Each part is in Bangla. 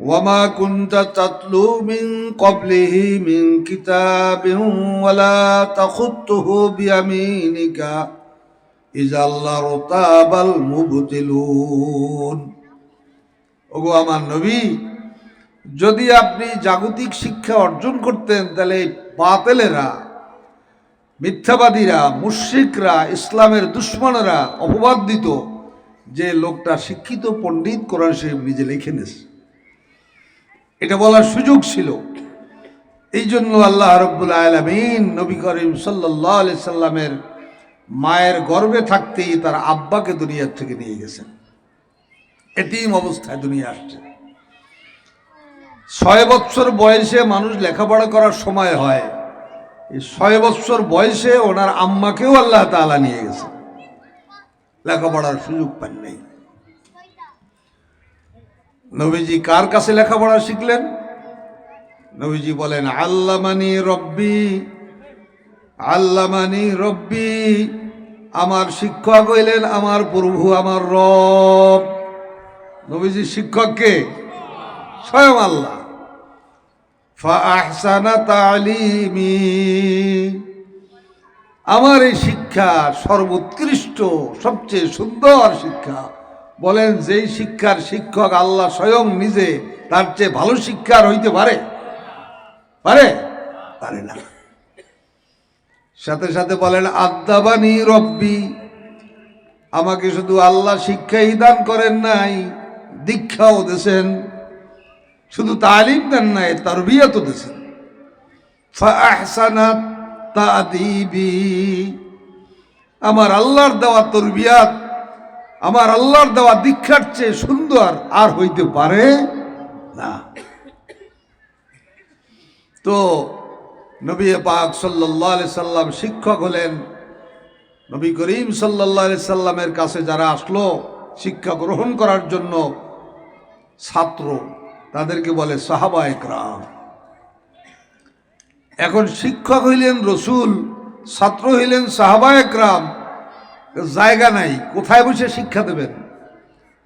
وما كنت تتلو من قبله من كتاب ولا تخطه بيمينك إذا لارتاب المبطلون ওগো আমার নবী যদি আপনি জাগতিক শিক্ষা অর্জন করতেন তাহলে এই বাতেলেরা মিথ্যাবাদীরা মুশ্রিকরা ইসলামের দুশ্মনেরা অপবাদ দিত যে লোকটা শিক্ষিত পণ্ডিত কোরআন শরীফ নিজে লিখে নিস এটা বলার সুযোগ ছিল। এই জন্য আল্লাহ রব্বুল আলমিন নবী করিম সাল্লাহ সাল্লামের মায়ের গর্ভে থাকতেই তার আব্বাকে দুনিয়ার থেকে নিয়ে গেছেন। এটিম অবস্থায় দুনিয়া আসছে। ছয় বৎসর বয়সে মানুষ লেখাপড়া করার সময় হয়। এই ছয় বৎসর বয়সে ওনার আম্মাকেও আল্লাহ তাআলা নিয়ে গেছে লেখাপড়ার সুযোগ পান নাই। নবীজি কার কাছে লেখাপড়া শিখলেন? নবীজি বলেন, আল্লামানি রব্বি আল্লামানি রব্বি, আমার শিক্ষক হইলেন আমার প্রভু, আমার রব। নবীজি শিক্ষককে স্বয়ং আল্লাহ। তালিমি, আমার এই শিক্ষা সর্বোৎকৃষ্ট, সবচেয়ে সুন্দর শিক্ষা। বলেন, যেই শিক্ষার শিক্ষক আল্লাহ স্বয়ং নিজে তার চেয়ে ভালো শিক্ষার হইতে পারে? পারে? পারে না। সাথে সাথে বলেন আদাবানি রব্বি, আমাকে শুধু আল্লাহ শিক্ষাই দান করেন নাই, দীক্ষাও দেন শুধু তালিম দেন নাই, তরবিয়তও দিয়েছেন ফাহসানাত আমার আল্লাহর দেওয়া তরবিয়াত আমার আল্লাহর দেওয়া দীক্ষার চেয়ে সুন্দর আর হইতে পারে না। তো নবী পাক সাল্লাহ সাল্লাম শিক্ষক হলেন। নবী করিম সাল্লাহ সাল্লামের কাছে যারা আসলো শিক্ষা গ্রহণ করার জন্য ছাত্র, তাদেরকে বলে সাহাবা একরাম। এখন শিক্ষক হইলেন রসুল, ছাত্র হইলেন সাহাবা একরাম। জায়গা নাই, কোথায় বসে শিক্ষা দেবেন?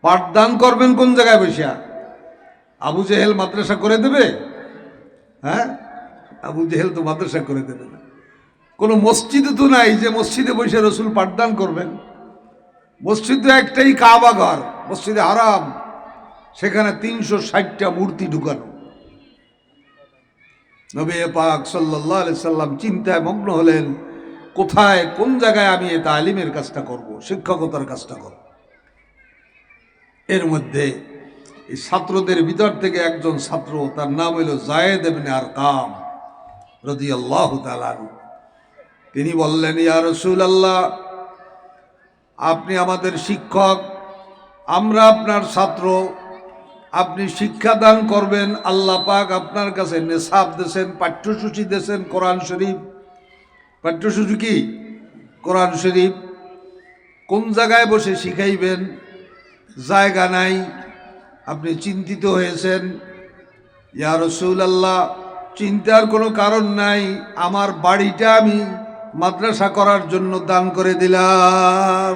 পাঠদান করবেন কোন জায়গায় বসিয়া? আবু জেহেল মাদ্রাসা করে দেবে? হ্যাঁ? আবু জেহেল তো মাদ্রাসা করে দেবে না। কোনো মসজিদে তো নাই যে মসজিদে বসে রসুল পাঠদান করবেন। মসজিদ তো একটাই কাবা ঘর, মসজিদে হারাম। সেখানে তিনশো ষাটটা মূর্তি ঢুকানো। নবী পাক সাল্লাহ সাল্লাম চিন্তায় মগ্ন হলেন কোথায়, কোন জায়গায় আমি এ তালিমের কাজটা করব, শিক্ষকতার কাজটা করব? এর মধ্যে এই ছাত্রদের ভিতর থেকে একজন ছাত্র, তার নাম হইল জায়েদ এমনি আর কাম রদি আল্লাহ তিনি বললেন, ইয়া রসুল আল্লাহ আপনি আমাদের শিক্ষক, আমরা আপনার ছাত্র, আপনি শিক্ষা দান করবেন, আল্লাহ পাক আপনার কাছে নেশাব দেশেন পাঠ্যসূচি দেশেন কোরআন শরীফ পাঠ্যসূচি কি? কোরআন শরীফ কোন জায়গায় বসে শিখাইবেন? জায়গা নাই, আপনি চিন্তিত হয়েছেন। ইয়া রসুল আল্লাহ চিন্তার কোনো কারণ নাই, আমার বাড়িটা আমি মাদ্রাসা করার জন্য দান করে দিলাম।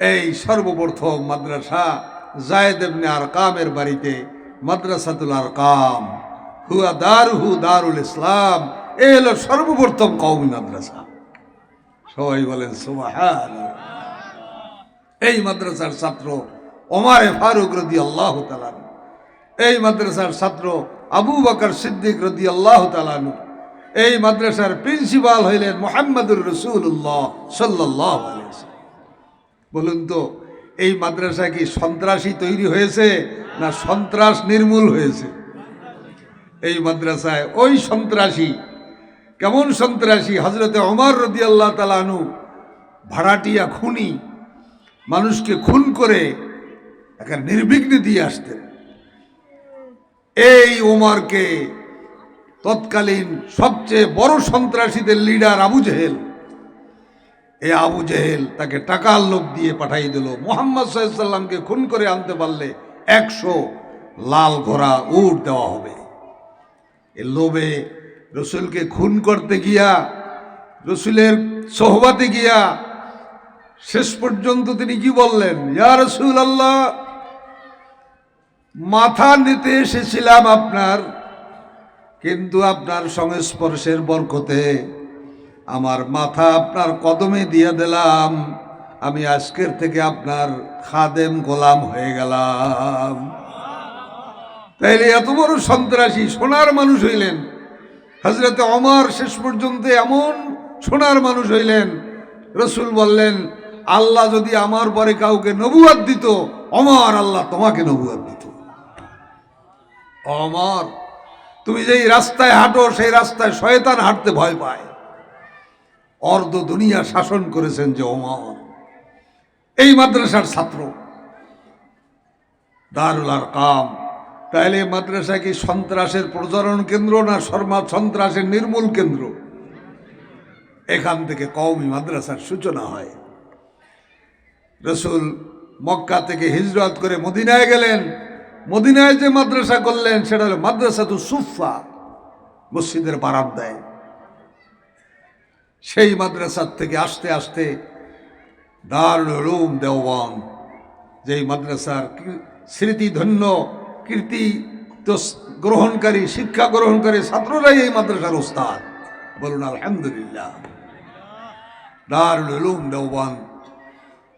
এই সর্বপ্রথম মাদ্রাসা জায়দ এমনি আর কামের বাড়িতে, মাদ্রাসাতুল আর কাম হুয়া দারুহু দারুল ইসলাম এ হলো সর্বপ্রথম কৌমি মাদ্রাসা। সবাই বলেন সুবাহান এই মাদ্রাসার ছাত্র ওমারে ফারুক রদি আল্লাহ তালানু এই মাদ্রাসার ছাত্র আবু বকর সিদ্দিক রদি আল্লাহ তালানু এই মাদ্রাসার প্রিন্সিপাল হইলেন মোহাম্মদুর রসুল্লাহ সাল্লাহ বলুন তো, এই মাদ্রাসা কি সন্ত্রাসী তৈরি হয়েছে না সন্ত্রাস নির্মূল হয়েছে? এই মাদ্রাসায় ওই সন্ত্রাসী কেমন সন্ত্রাসী? হজরতে অমর রদি আল্লাহ তালানু ভাড়াটিয়া খুনি, মানুষকে খুন করে একটা নির্বিঘ্নে দিয়ে আসতেন। এই ওমরকে তৎকালীন সবচেয়ে বড় সন্ত্রাসীদের লিডার আবু জেহেল, এই আবু জেহেল তাকে টাকার লোভ দিয়ে পাঠাই দিল। মোহাম্মদ সাল্লামকে খুন করে আনতে পারলে একশো লাল ঘোড়া উট দেওয়া হবে। এ লোভে রসুলকে খুন করতে গিয়া, রসুলের সোহবাতে গিয়া, শেষ পর্যন্ত তিনি কি বললেন? ইয়া রসুল আল্লাহ মাথা নিতে এসেছিলাম আপনার, কিন্তু আপনার সংস্পর্শের বরকতে আমার মাথা আপনার কদমে দিয়ে দিলাম, আমি আজকের থেকে আপনার খাদেম গোলাম হয়ে গেলাম। তাইলে এত বড় সন্ত্রাসী, সোনার মানুষ হইলেন। হজরতে অমর শেষ পর্যন্ত এমন সোনার মানুষ হইলেন। রসুল বললেন, আল্লাহ যদি আমার পরে কাউকে নবুয়াদ দিত অমর আল্লাহ তোমাকে নবুয়াদ দিত। অমর তুমি যেই রাস্তায় হাঁটো, সেই রাস্তায় শয়তান হাঁটতে ভয় পায়। অর্ধ দুনিয়া শাসন করেছেন যে অমর এই মাদ্রাসার ছাত্র। দারুল আর কাম তাহলে মাদ্রাসা কি সন্ত্রাসের প্রচারণ কেন্দ্র না শর্মা সন্ত্রাসের নির্মূল কেন্দ্র? এখান থেকে কওমি মাদ্রাসার সূচনা হয়। রসুল মক্কা থেকে হিজরত করে মদিনায় গেলেন। মদিনায় যে মাদ্রাসা করলেন, সেটা হলো মাদ্রাসা তো সুফা মসজিদের বারান্দায়। সেই মাদ্রাসার থেকে আস্তে আস্তে দারুল উলুম দেওয়ান, যেই মাদ্রাসার স্মৃতিধন্য কীর্তি তো গ্রহণকারী, শিক্ষা গ্রহণকারী ছাত্ররাই এই মাদ্রাসার ওস্তাদ। বলুন, আলহামদুলিল্লাহ। দারুল উলুম দেওয়ান।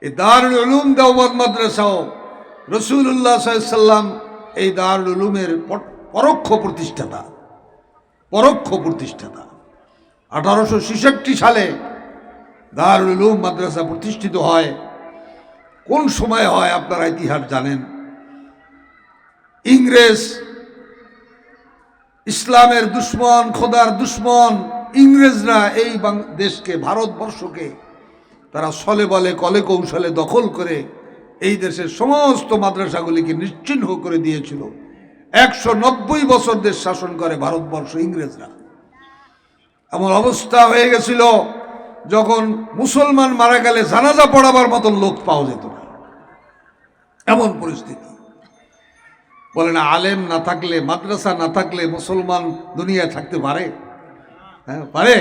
এই দারুল উলুম দেওবাদ মাদ্রাসাও রসুল্লাহ সাল্লাম এই দারুল উলুমের পরোক্ষ প্রতিষ্ঠাতা। পরোক্ষ প্রতিষ্ঠাতা। আঠারোশো ছেষট্টি সালে দারুল উলুম মাদ্রাসা প্রতিষ্ঠিত হয়। কোন সময় হয় আপনারা ইতিহাস জানেন? ইংরেজ, ইসলামের দুশ্মন, খোদার দুশ্মন, ইংরেজরা এই দেশকে, ভারতবর্ষকে তারা সলে বলে, কলে কৌশলে দখল করে এই দেশের সমস্ত মাদ্রাসাগুলিকে নিশ্চিহ্ন করে দিয়েছিল। একশো নব্বই বছর দেশ শাসন করে ভারতবর্ষ ইংরেজরা। এমন অবস্থা হয়ে গেছিল যখন মুসলমান মারা গেলে জানাজা পড়াবার মতন লোক পাওয়া যেত না। এমন পরিস্থিতি। বলে না আলেম না থাকলে, মাদ্রাসা না থাকলে মুসলমান দুনিয়ায় থাকতে পারে? হ্যাঁ পারে?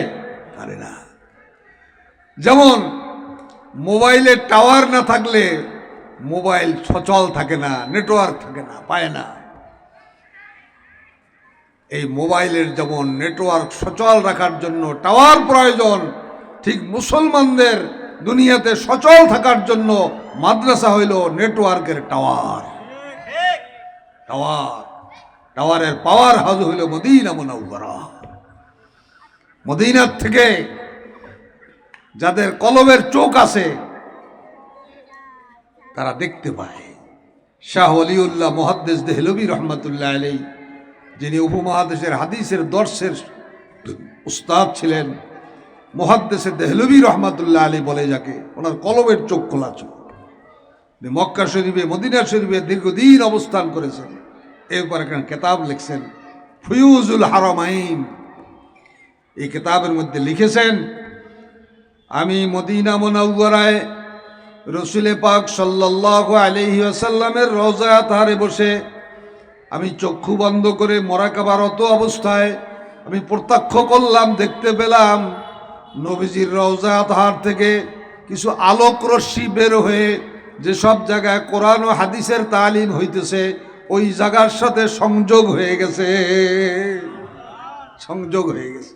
পারে না। যেমন মোবাইলের টাওয়ার না থাকলে মোবাইল সচল থাকে না, নেটওয়ার্ক থাকে না, পায় না। এই মোবাইলের যেমন নেটওয়ার্ক সচল রাখার জন্য টাওয়ার প্রয়োজন, ঠিক মুসলমানদের দুনিয়াতে সচল থাকার জন্য মাদ্রাসা হইল নেটওয়ার্কের টাওয়ার। টাওয়ার, টাওয়ারের পাওয়ার হাউস হইল মদিনা মুনাওয়ারা। মদিনার থেকে যাদের কলমের চোখ আছে, তারা দেখতে পায়। শাহ অলিউল্লাহ মহাদ্দেশ দেহলবি রহমতুল্লাহ আলী যিনি উপমহাদেশের হাদিসের দর্শের উস্তাদ ছিলেন মহাদ্দেশে দেহলবি রহমতুল্লাহ আলী বলে যাকে, ওনার কলমের চোখ খোলা চোখ মক্কা শরীফে, মদিনা শরীফে দীর্ঘদিন অবস্থান করেছেন। এরপর একটা কেতাব লিখছেন ফুয়ুজুল হারমাইন। এই কেতাবের মধ্যে লিখেছেন, আমি মদিনা মোনাউরায় রসুলে পাক সাল্লাহ আলহি আসাল্লামের রোজা তাহারে বসে, আমি চক্ষু বন্ধ করে মরাকাবারত অবস্থায় আমি প্রত্যক্ষ করলাম, দেখতে পেলাম নবীজির রওজা তাহার থেকে কিছু আলোক রশ্মি বের হয়ে যেসব জায়গায় কোরআন ও হাদিসের তালিম হইতেছে, ওই জায়গার সাথে সংযোগ হয়ে গেছে। সংযোগ হয়ে গেছে।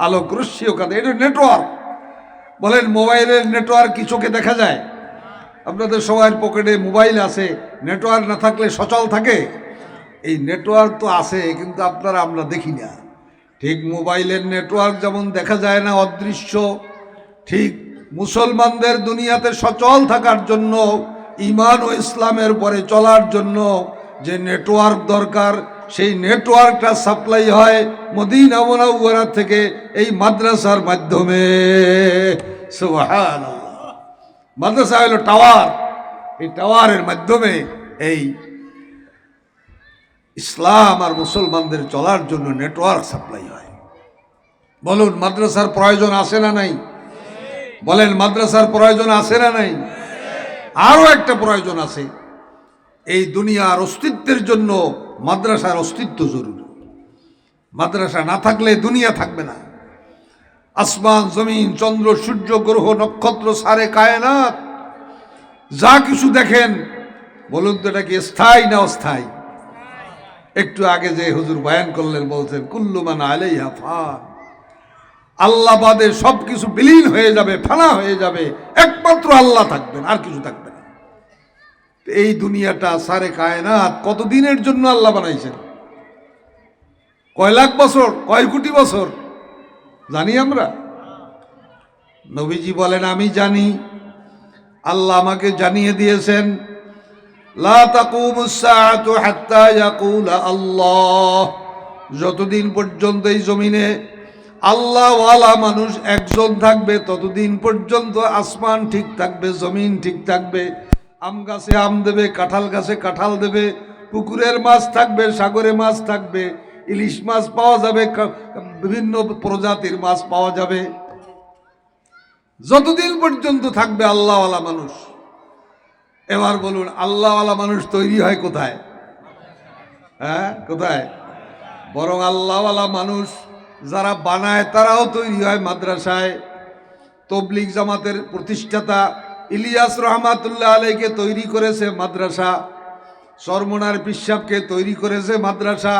আলোক রশ্মি ওখানে, এটা নেটওয়ার্ক বলেন, মোবাইলের নেটওয়ার্ক কি চোখে দেখা যায়? আপনাদের সবার পকেটে মোবাইল আছে নেটওয়ার্ক না থাকলে সচল থাকে? এই নেটওয়ার্ক তো আছে, কিন্তু আপনারা আমরা দেখি না। ঠিক মোবাইলের নেটওয়ার্ক যেমন দেখা যায় না, অদৃশ্য, ঠিক মুসলমানদের দুনিয়াতে সচল থাকার জন্য ইমান ও ইসলামের পরে চলার জন্য যে নেটওয়ার্ক দরকার, সেই নেটওয়ার্কটা সাপ্লাই হয় মদিনা মোনাউয়ারা থেকে এই মাদ্রাসার মাধ্যমে। মাদ্রাসা হলো টাওয়ার এই টাওয়ারের মাধ্যমে এই ইসলাম আর মুসলমানদের চলার জন্য নেটওয়ার্ক সাপ্লাই হয়। বলুন, মাদ্রাসার প্রয়োজন আছে না নাই? বলেন, মাদ্রাসার প্রয়োজন আছে না নাই? আরও একটা প্রয়োজন আছে। এই দুনিয়ার অস্তিত্বের জন্য মাদ্রাসার অস্তিত্ব জরুরি। মাদ্রাসা না থাকলে দুনিয়া থাকবে না। আসমান, জমিন, চন্দ্র, সূর্য, গ্রহ, নক্ষত্র, সারে, কায়নাত, যা কিছু দেখেন, বলুন তো এটা কি স্থায়ী না অস্থায়ী? একটু আগে যে হুজুর বয়ান করলেন, বলছেন কুল্লুমান আলাইহা ফান আল্লাহ বাদে সব কিছু বিলীন হয়ে যাবে, ফানা হয়ে যাবে। একমাত্র আল্লাহ থাকবেন, আর কিছু থাকবে না। এই দুনিয়াটা সারে কায়নাত কত দিনের জন্য আল্লাহ বানাইছেন? কয় লাখ বছর, কয় কোটি বছর? জানি আমরা? নবীজি বলেন, আমি জানি। আল্লাহ আমাকে জানিয়ে দিয়েছেন আল্লাহ। যতদিন পর্যন্ত এই জমিনে আল্লাহওয়ালা মানুষ একজন থাকবে, ততদিন পর্যন্ত আসমান ঠিক থাকবে, জমিন ঠিক থাকবে, আম গাছে আম দেবে, কাঁঠাল গাছে কাঁঠাল দেবে, পুকুরের মাছ থাকবে, সাগরে মাছ থাকবে, ইলিশ মাছ পাওয়া যাবে বিভিন্ন প্রজাতির মাছ পাওয়া যাবে। যতদিন পর্যন্ত থাকবে আল্লাহওয়ালা মানুষ। এবার বলুন, আল্লাহওয়ালা মানুষ তৈরি হয় কোথায়? হ্যাঁ কোথায়? বরং আল্লাহওয়ালা মানুষ যারা বানায়, তারাও তৈরি হয় মাদ্রাসায়। তবলিগ জামাতের প্রতিষ্ঠাতা ইলিয়াস রহমাতুল্লাহ আলাইকে তৈরি করেছে মাদ্রাসা। সরমনার পিসাবকে তৈরি করেছে মাদ্রাসা।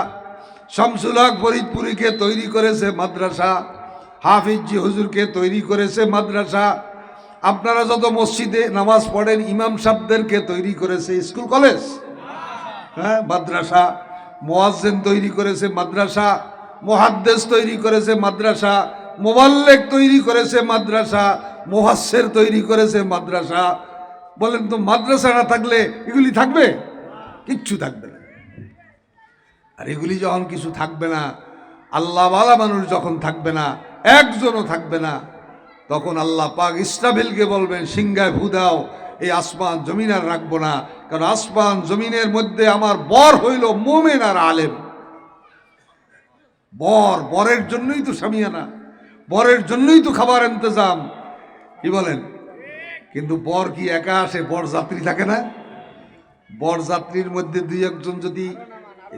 শামসুল হক ফরিদপুরীকে তৈরি করেছে মাদ্রাসা। হাফিজি হুজুরকে তৈরি করেছে মাদ্রাসা। আপনারা যত মসজিদে নামাজ পড়েন, ইমাম সাহেবদেরকে তৈরি করেছে স্কুল, কলেজ? হ্যাঁ মাদ্রাসা। মোয়াজ্জেন তৈরি করেছে মাদ্রাসা। মহাদ্দেশ তৈরি করেছে মাদ্রাসা, মোবাল্লেক তৈরি করেছে মাদ্রাসা, মোহাস্সের তৈরি করেছে মাদ্রাসা। বলেন তো, মাদ্রাসা না থাকলে এগুলি থাকবে? কিচ্ছু থাকবে না। আর এগুলি যখন কিছু থাকবে না, আল্লাহওয়ালা মানুষ যখন থাকবে না, একজনও থাকবে না, তখন আল্লাহ পাক ইসরাফিলকে বলবেন, সিংহায় ভু দাও, এই আসমান জমিন আর রাখব না। কারণ আসমান জমিনের মধ্যে আমার বর হইল মোমেন আর আলেম। বর, বরের জন্যই তো সামিয়ানা, বরের জন্যই তো খাবার ইন্তজাম। কি বলেন? কিন্তু বর কি একা আসে? বর যাত্রী থাকে না? বর যাত্রীর মধ্যে দুই একজন যদি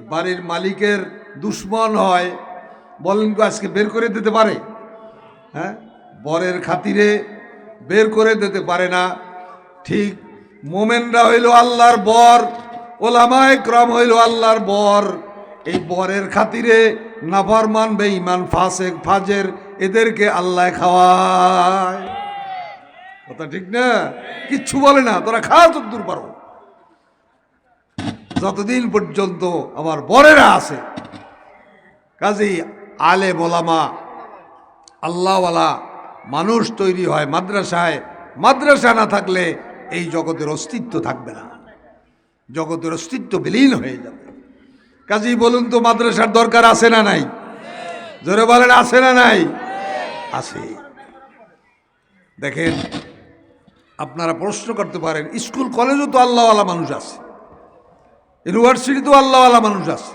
বাড়ির মালিকের দুশ্মন হয়, বলেন আজকে বের করে দিতে পারে? হ্যাঁ? বরের খাতিরে বের করে দিতে পারে না। ঠিক মোমেনরা হইল আল্লাহর বর, ওলামায় ক্রম হইল আল্লাহর বর। এই বরের খাতিরে নাফরমান, বেঈমান, ফাসেক, ফাজের, এদেরকে আল্লাহ খাওয়ায়। কথা ঠিক না? কিচ্ছু বলে না, তোরা খা দূর পারো। যতদিন পর্যন্ত আমার বরেরা আছে কাজেই আলে মোলামা আল্লাহওয়ালা মানুষ তৈরি হয় মাদ্রাসায়, মাদ্রাসা না থাকলে এই জগতের অস্তিত্ব থাকবে না। জগতের অস্তিত্ব বিলীন হয়ে যাবে। কাজেই বলুন তো মাদ্রাসার দরকার আছে না নাই? জোরে বলেন, আছে না নাই? আছে। দেখেন, আপনারা প্রশ্ন করতে পারেন, স্কুল, কলেজও তো আল্লাহওয়ালা মানুষ আছে। ইউনিভার্সিটিতেও আল্লাহওয়ালা মানুষ আছে।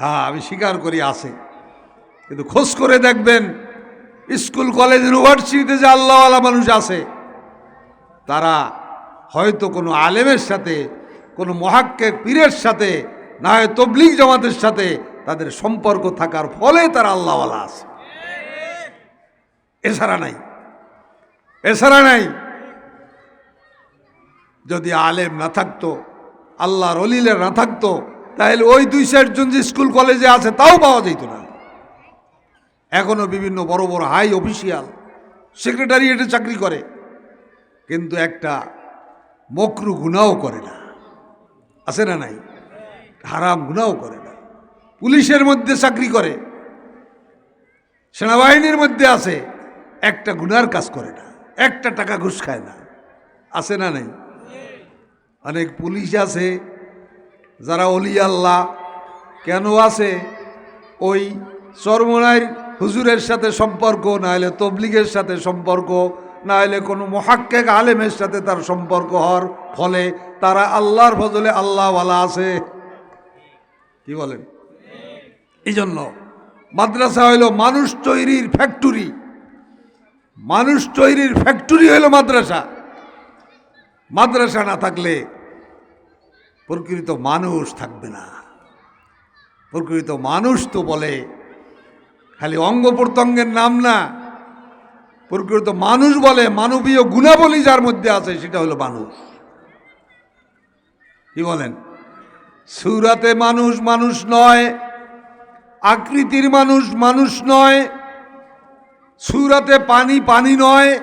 হ্যাঁ আমি স্বীকার করি, আছে। কিন্তু খোঁজ করে দেখবেন, স্কুল, কলেজ, ইউনিভার্সিটিতে যে আল্লাহওয়ালা মানুষ আছে, তারা হয়তো কোনো আলেমের সাথে, কোনো মহাক্কের পীরের সাথে না হয় তবলিগ জামাতের সাথে তাদের সম্পর্ক থাকার ফলে তারা আল্লাহওয়ালা আছে। এছাড়া নাই। এছাড়া নাই। যদি আলেম না থাকতো, আল্লাহর অলিলে না থাকতো, তাহলে ওই দুই চারজন যে স্কুল কলেজে আছে তাও পাওয়া যেত না। এখনও বিভিন্ন বড় বড় হাই অফিসিয়াল সেক্রেটারিয়েটে চাকরি করে, কিন্তু একটা মকরু গুণাও করে না। আছে না নাই? হারাম গুণাও করে না। পুলিশের মধ্যে চাকরি করে, সেনাবাহিনীর মধ্যে আছে, একটা গুনার কাজ করে না, একটা টাকা ঘুষ খায় না। আছে না নাই? অনেক পুলিশ আছে, যারা অলি আল্লাহ, কেন আছে? ওই চরমনার হুজুরের সাথে সম্পর্ক, না হলে তবলিগের সাথে সম্পর্ক, না হলে কোনো মহাক্কেক আলেমের সাথে তার সম্পর্ক হওয়ার ফলে তারা আল্লাহর ফজলে আল্লাহওয়ালা আছে। কি বলেন? এই জন্য মাদ্রাসা হইল মানুষ তৈরির ফ্যাক্টরি মানুষ তৈরির ফ্যাক্টরি হইল মাদ্রাসা। মাদ্রাসা না থাকলে প্রকৃত মানুষ থাকবে না। প্রকৃত মানুষ তো বলে, খালি অঙ্গ প্রত্যঙ্গের নাম না। প্রকৃত মানুষ বলে, মানবীয় গুণাবলী যার মধ্যে আছে, সেটা হলো মানুষ। কি বলেন? সুরাতে মানুষ মানুষ নয়, আকৃতির মানুষ মানুষ নয়, সুরাতে পানি পানি নয়,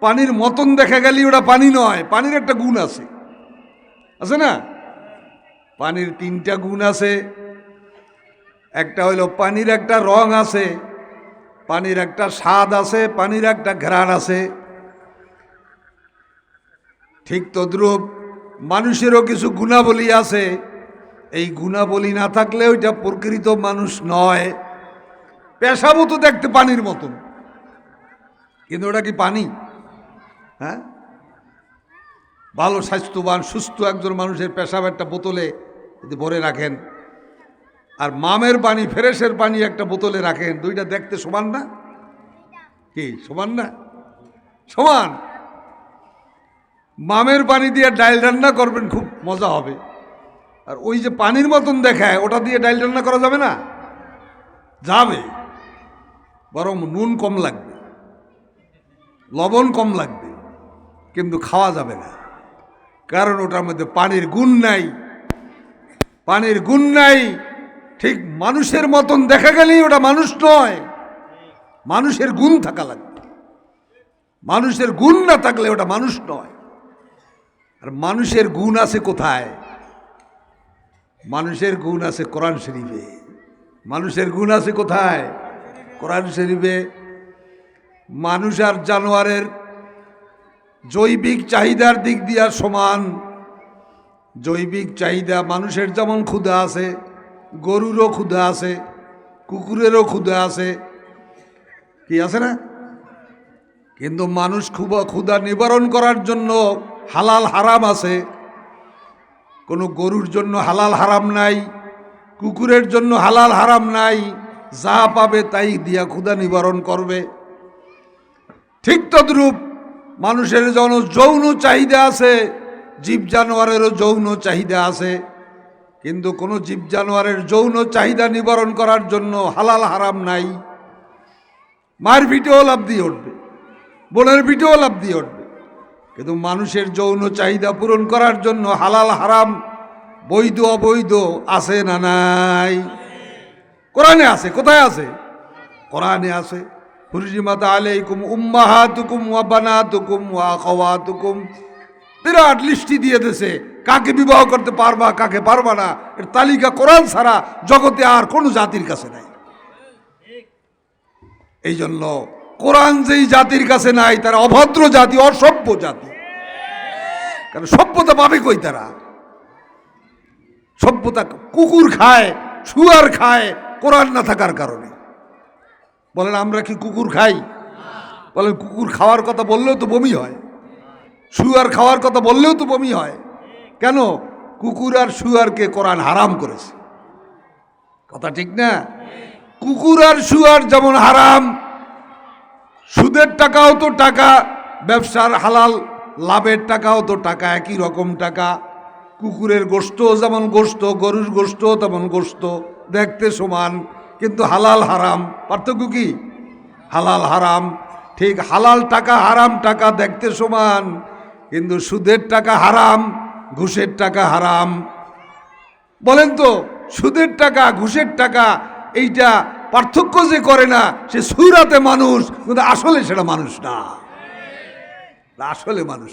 পানির মতন দেখা গেলে ওটা পানি নয়, পানির একটা গুণ আছে। আছে না? পানির তিনটা গুণ আছে। একটা হইল পানির একটা রং আছে, পানির একটা স্বাদ আছে, পানির একটা ঘ্রাণ আছে। ঠিক তদ্রূপ মানুষেরও কিছু গুণাবলী আছে। এই গুণাবলী না থাকলে ওইটা প্রকৃত মানুষ নয়। পেশাবো তো দেখতে পানির মতন। কিন্তু ওটা কি পানি? হ্যাঁ? ভালো স্বাস্থ্যবান, সুস্থ একজন মানুষের পেশাব একটা বোতলে যদি ভরে রাখেন, আর মামের পানি, ফ্রেশের পানি একটা বোতলে রাখেন, দুইটা দেখতে সমান না? কি, সমান না? সমান। মামের পানি দিয়ে ডাইল রান্না করবেন, খুব মজা হবে। আর ওই যে পানির মতন দেখায়, ওটা দিয়ে ডাইল রান্না করা যাবে না? যাবে। বরং নুন কম লাগবে। লবণ কম লাগবে। কিন্তু খাওয়া যাবে না। কারণ ওটার মধ্যে পানির গুণ নাই। পানির গুণ নাই। ঠিক মানুষের মতন দেখা গেলেই ওটা মানুষ নয়। মানুষের গুণ থাকা লাগবে। মানুষের গুণ না থাকলে ওটা মানুষ নয়। আর মানুষের গুণ আছে কোথায়? মানুষের গুণ আছে কোরআন শরীফে। মানুষের গুণ আছে কোথায়? কোরআন শরীফে। মানুষ আর জানোয়ারের জৈবিক চাহিদার দিক দিয়া সমান। জৈবিক চাহিদা মানুষের যেমন ক্ষুধা আছে, গরুরও ক্ষুধা আছে, কুকুরেরও ক্ষুধা আছে। কি আছে না? কিন্তু মানুষ খুব ক্ষুধা নিবারণ করার জন্য হালাল হারাম আছে। কোনো গরুর জন্য হালাল হারাম নাই, কুকুরের জন্য হালাল হারাম নাই, যা পাবে তাই দিয়া ক্ষুধা নিবারণ করবে। ঠিক তদ্রূপ মানুষের যেন যৌন চাহিদা আছে, জীব জানোয়ারেরও যৌন চাহিদা আছে, কিন্তু কোনো জীব জানোয়ারের যৌন চাহিদা নিবারণ করার জন্য হালাল হারাম নাই। মায়ের ভিটেও লাভ দিয়ে উঠবে, বোনের ভিটেও লাভ দিয়ে উঠবে। কিন্তু মানুষের যৌন চাহিদা পূরণ করার জন্য হালাল, হারাম, বৈধ, অবৈধ আছে না নাই? কোরআনে আছে, কোথায় আছে? কোরআনে আছে। হুরজিমাত আলাইকুম উম্মাহাতুকুম ওয়া বানাতুকুম ওয়া আখাওয়াতুকুম। বিরাট লিস্টি দিয়ে দেছে কাকে বিবাহ করতে পারবা, কাকে পারবা না, এর তালিকা কোরআন ছাড়া জগতে আর কোনো জাতির কাছে নাই। এই জন্য কোরআন যেই জাতির কাছে নাই, তারা অভদ্র জাতি, অসভ্য জাতি কারণ সভ্যতা পাবে কই তারা? সভ্যতা কুকুর খায়, শুয়ার খায়, কোরআন না থাকার কারণে। বলেন, আমরা কি কুকুর খাই? বলেন, কুকুর খাওয়ার কথা বললেও তো বমি হয়। শুয়ার খাওয়ার কথা বললেও তো বমি হয়। কেন? কুকুর আর শুয়ারকে কোরআন হারাম করেছে। কথা ঠিক না? কুকুর আর শুয়ার যেমন হারাম, সুদের টাকাও তো টাকা, ব্যবসার হালাল লাভের টাকাও তো টাকা, একই রকম টাকা। কুকুরের গোস্ত যেমন গোস্ত গরুর গোস্ত তেমন গোস্ত দেখতে সমান, কিন্তু হালাল হারাম, পার্থক্য কি? হালাল হারাম, ঠিক হালাল টাকা, হারাম টাকা, দেখতে সমান, কিন্তু সুদের টাকা হারাম, ঘুষের টাকা হারাম। বলেন তো, সুদের টাকা, ঘুষের টাকা, এইটা পার্থক্য যে করে না, সে সুরাতে মানুষ, কিন্তু আসলে সেটা মানুষ না। আসলে মানুষ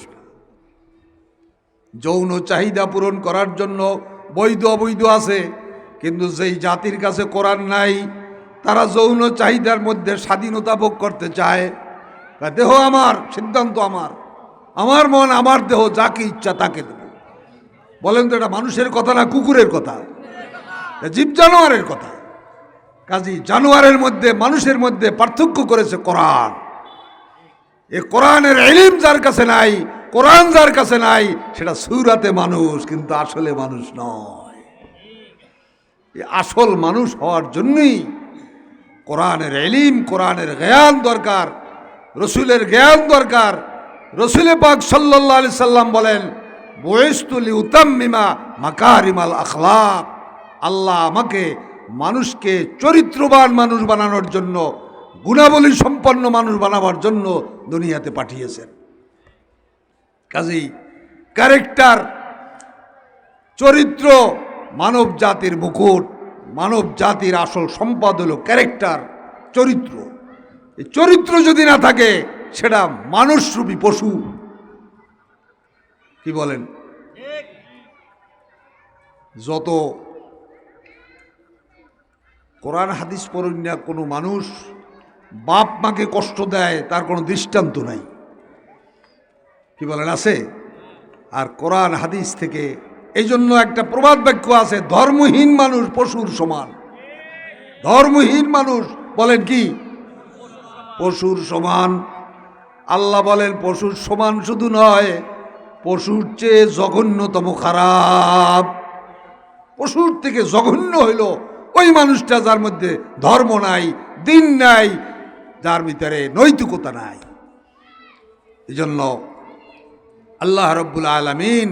যৌন চাহিদা পূরণ করার জন্য বৈধ, অবৈধ আছে, কিন্তু যেই জাতির কাছে কোরআন নাই, তারা যৌন চাহিদার মধ্যে স্বাধীনতা ভোগ করতে চায়। দেহ আমার, সিদ্ধান্ত আমার। আমার মন, আমার দেহ, যাকে ইচ্ছা তাকে দেব। বলেন তো, এটা মানুষের কথা না কুকুরের কথা? জীব জানোয়ারের কথা। কাজী জানোয়ারের মধ্যে, মানুষের মধ্যে পার্থক্য করেছে কোরআন। এ কোরআনের এলিম যার কাছে নাই, কোরআন যার কাছে নাই, সেটা সুরাতে মানুষ, কিন্তু আসলে মানুষ নয়। আসল মানুষ হওয়ার জন্যই কোরআনের এলিম কোরআনের জ্ঞান দরকার, রসুলের জ্ঞান দরকার। রসুলে পাক সাল্লাহ আলি সাল্লাম বলেন বয়স্তুলি উতাম্মিমা মাকারিমাল আখলাক। আল্লাহ আমাকে মানুষকে চরিত্রবান মানুষ বানানোর জন্য গুণাবলী সম্পন্ন মানুষ বানাবার জন্য দুনিয়াতে পাঠিয়েছেন। কাজেই ক্যারেক্টার চরিত্র মানব জাতির মুকুট, মানব জাতির আসল সম্পদ হলো ক্যারেক্টার চরিত্র। এই চরিত্র যদি না থাকে, সেটা মানুষরূপী পশু। কি বলেন? যত কোরআন, হাদিস পড়ুন না কোনো মানুষ বাপ মাকে কষ্ট দেয়, তার কোনো দৃষ্টান্ত নাই। কি বলেন, আছে? আর কোরআন, হাদিস থেকে এই জন্য একটা প্রবাদ বাক্য আছে, ধর্মহীন মানুষ পশুর সমান। ধর্মহীন মানুষ বলেন কি? পশুর সমান। আল্লাহ বলেন, পশুর সমান শুধু নয়, পশুর চেয়ে জঘন্যতম খারাপ। পশুর থেকে জঘন্য হইল ওই মানুষটা যার মধ্যে ধর্ম নাই, দিন নাই যার ভিতরে নৈতিকতা নাই। এই জন্য আল্লাহ রব্বুল আলমিন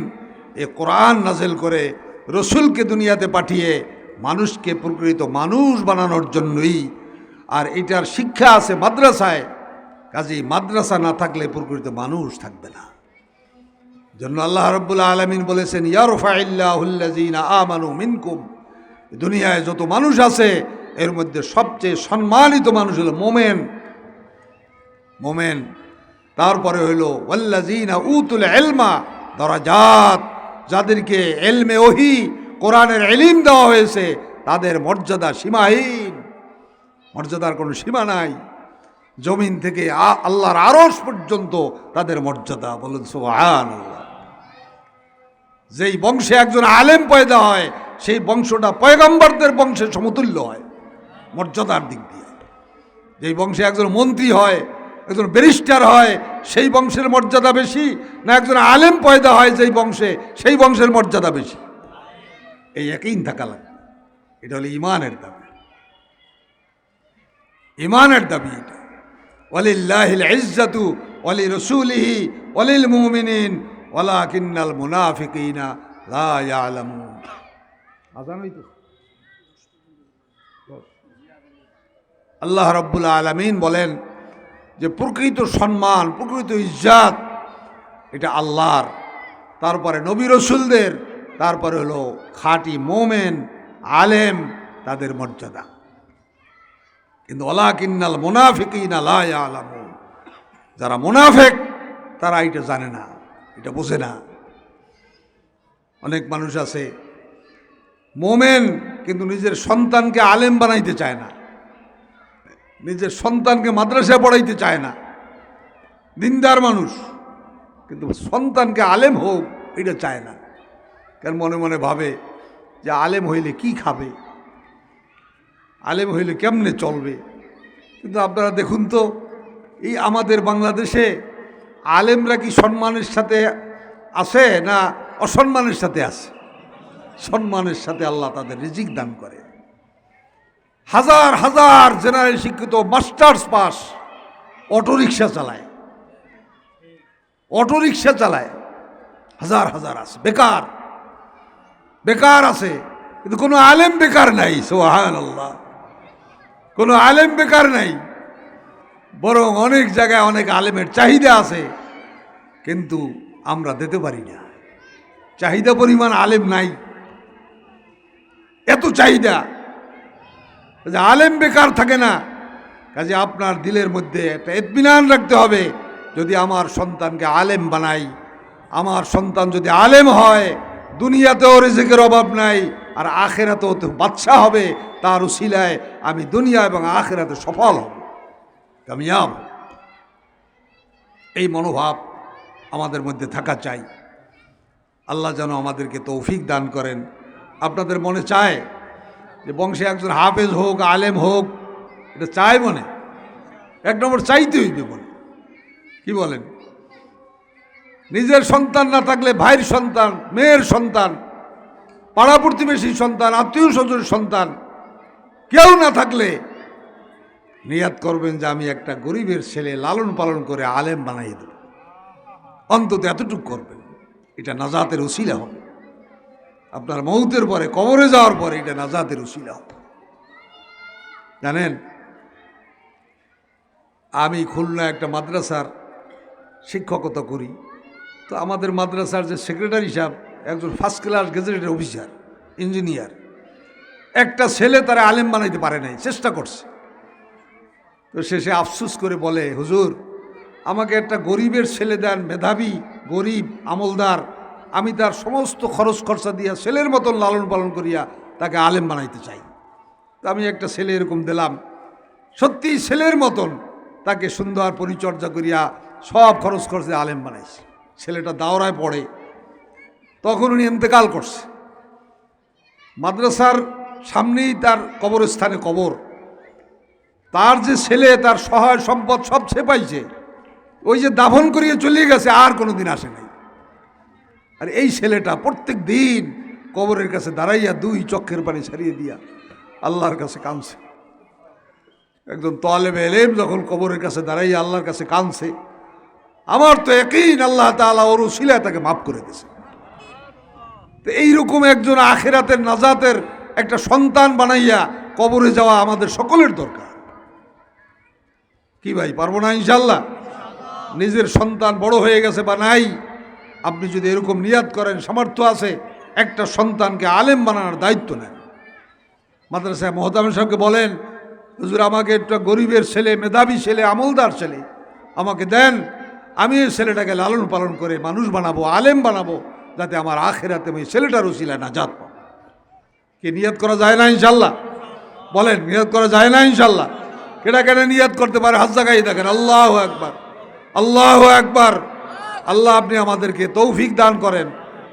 এ কোরআন নাজেল করে রসুলকে দুনিয়াতে পাঠিয়ে মানুষকে প্রকৃত মানুষ বানানোর জন্যই, আর এটার শিক্ষা আছে মাদ্রাসায়। কাজেই মাদ্রাসা না থাকলে প্রকৃত মানুষ থাকবে না। জন্য আল্লাহ রব্বুল আলমিন বলেছেন ইয়ারফাইল্লাহুল্লাজিনা মিনকুম। দুনিয়ায় যত মানুষ আছে, এর মধ্যে সবচেয়ে সম্মানিত মানুষ হলো মোমেন। মোমেন। তারপরে হইল উতুল এলমা দরাজাত, যাদেরকে এলমে ওহি, কোরআনের এলিম দেওয়া হয়েছে, তাদের মর্যাদা সীমাহীন। মর্যাদার কোনো সীমা নাই। জমিন থেকে আল্লাহর আরস পর্যন্ত তাদের মর্যাদা। বলুন সুবহান যেই বংশে একজন আলেম পয়দা হয়, সেই বংশটা পয়গম্বরদের বংশের সমতুল্য হয়, মর্যাদার দিক দিয়ে। যেই বংশে একজন মন্ত্রী হয় একজন ব্যারিস্টার হয়, সেই বংশের মর্যাদা বেশি, না একজন আলেম পয়দা হয়, যেই বংশে, সেই বংশের মর্যাদা বেশি। এই একই থাকা লাগবে এটা হলো ইমানের দাবি। ইমানের দাবি এটা। ওয়ালিল্লাহিল ইজ্জাতু ওয়ালি রসুলিহি অলিল মুমিনিন ওয়ালাকিন্নাল মুনাফিকিনা লা আল্লাহ রব্বুল আলমিন বলেন যে প্রকৃত সম্মান, প্রকৃত ইজ্জাত, এটা আল্লাহর। তারপরে নবী রসুলদের, তারপরে হলো খাঁটি মোমেন, আলেম, তাদের মর্যাদা। কিন্তু অলা কিন্নাল মোনাফিকিন আলাম যারা মোনাফেক, তারা এটা জানে না, এটা বোঝে না। অনেক মানুষ আছে, মোমেন কিন্তু নিজের সন্তানকে আলেম বানাইতে চায় না। নিজের সন্তানকে মাদ্রাসায় পড়াইতে চায় না। দিনদার মানুষ। কিন্তু সন্তানকে আলেম হোক, এটা চায় না। কারণ মনে মনে ভাবে যে আলেম হইলে কি খাবে? আলেম হইলে কেমনে চলবে? কিন্তু আপনারা দেখুন তো, এই আমাদের বাংলাদেশে আলেমরা কি সম্মানের সাথে আছে না অসম্মানের সাথে আছে? সম্মানের সাথে আল্লাহ তাদের রিজিক দান করে। হাজার হাজার জেনারেল শিক্ষিত মাস্টার্স পাস, অটোরিকশা চালায়। অটোরিকশা চালায়। হাজার হাজার আছে। বেকার। বেকার আছে। কিন্তু কোনো আলেম বেকার নাই সোহান আল্লাহ কোনো আলেম বেকার নাই। বরং অনেক জায়গায় অনেক আলেমের চাহিদা আছে। কিন্তু আমরা দিতে পারি না। চাহিদা পরিমাণ আলেম নাই। এত চাহিদা। যে আলেম বেকার থাকে না, কাজে আপনার দিলের মধ্যে একটা এতমিনান রাখতে হবে। যদি আমার সন্তানকে আলেম বানাই, আমার সন্তান যদি আলেম হয়, দুনিয়াতেও রিজিকের অভাব নাই, আর আখেরাতেও তো বাচ্চা হবে, তার উসিলায় আমি দুনিয়া এবং আখেরাতে সফল হব। কামিয়াব, এই মনোভাব আমাদের মধ্যে থাকা চাই। আল্লাহ যেন আমাদেরকে তৌফিক দান করেন। আপনাদের মনে চায় যে বংশে একজন হাফেজ হোক, আলেম হোক, এটা চায় মনে। এক নম্বর চাইতে হইবে মনে। কি বলেন? নিজের সন্তান না থাকলে ভাইয়ের সন্তান, মেয়ের সন্তান, পাড়া প্রতিবেশীর সন্তান, আত্মীয় স্বজন সন্তান, কেউ না থাকলে নিয়াত করবেন যে আমি একটা গরিবের ছেলে লালন পালন করে আলেম বানাই দেব। অন্তত এতটুকু করবেন। এটা নাজাতের উসিলা হবে। আপনার মৌতের পরে, কবরে যাওয়ার পরে এটা নাজাতের উসিলা হবে। জানেন? আমি খুলনা একটা মাদ্রাসার শিক্ষকতা করি। তো আমাদের মাদ্রাসার যে সেক্রেটারি সাহেব, একজন first class gazetted officer engineer একটা ছেলে তারা আলেম বানাইতে পারে নাই, চেষ্টা করছে। তো শেষে আফসুস করে বলে, হুজুর, আমাকে একটা গরিবের ছেলে দেন, মেধাবী, গরিব, আমলদার আমি তার সমস্ত খরচ খরচা দিয়া ছেলের মতন লালন পালন করিয়া তাকে আলেম বানাইতে চাই। তো আমি একটা ছেলে এরকম দিলাম। সত্যি ছেলের মতন তাকে সুন্দর পরিচর্যা করিয়া সব খরচ খরচে আলেম বানাইছে। ছেলেটা দাওরায় পড়ে। তখন উনি ইন্তেকাল করছে। মাদ্রাসার সামনেই তার কবরস্থানে কবর। তার যে ছেলে, তার সহায় সম্পদ সব পাইছে ওই যে দাফন করিয়ে চলে গেছে, আর কোনো দিন আসে নাই। আর এই ছেলেটা প্রত্যেক দিন কবরের কাছে দাঁড়াইয়া দুই চক্ষের পানি ছাড়িয়ে দিয়া আল্লাহর কাছে কাঁদছে। একজন তলেবে এলেম যখন কবরের কাছে দাঁড়াইয়া আল্লাহর কাছে কাঁদছে, আমার তো একই আল্লাহ তালা ওর শিলা তাকে মাফ করে দিয়েছে। তো এইরকম একজন আখেরাতের নাজাতের একটা সন্তান বানাইয়া কবরে যাওয়া আমাদের সকলের দরকার। কি ভাই, পারব না ইনশাল্লাহ নিজের সন্তান বড় হয়ে গেছে বা নাই আপনি যদি এরকম নিয়াদ করেন, সামর্থ্য আছে, একটা সন্তানকে আলেম বানানোর দায়িত্ব নেন। মাদ্রাসা মোহতাম সাহেবকে বলেন, হুজুর, আমাকে একটা গরিবের ছেলে, মেধাবী ছেলে, আমলদার ছেলে, আমাকে দেন। আমি এই ছেলেটাকে লালন পালন করে মানুষ বানাবো, আলেম বানাবো, যাতে আমার আখেরাতে ওই ছেলেটার উচিলা না জাত পাবো। কি নিয়ত করা যায় না ইনশাল্লাহ বলেন, নিয়াদ করা যায় না ইনশাল্লাহ কেটা কেন নিয়ত করতে পারে? হাত জায়গায় দেখেন, আল্লাহ একবার আল্লাহ একবার আল্লাহ আপনি আমাদেরকে তৌফিক দান করেন।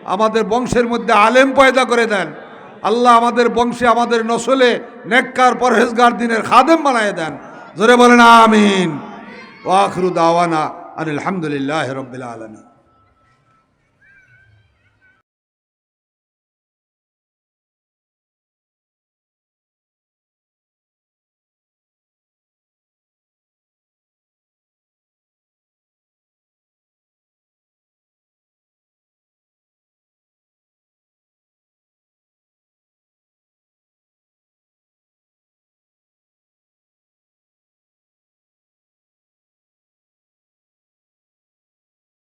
আমাদের বংশের মধ্যে আলেম পয়দা করে দেন। আল্লাহ আমাদের বংশে আমাদের নসলে নেককার পরহেজগার দিনের খাদেম বানায় দেন। জোরে বলেন, আমিন। ওয়াখরু দাওয়ানা আলহামদুলিল্লাহ রবিল আলমী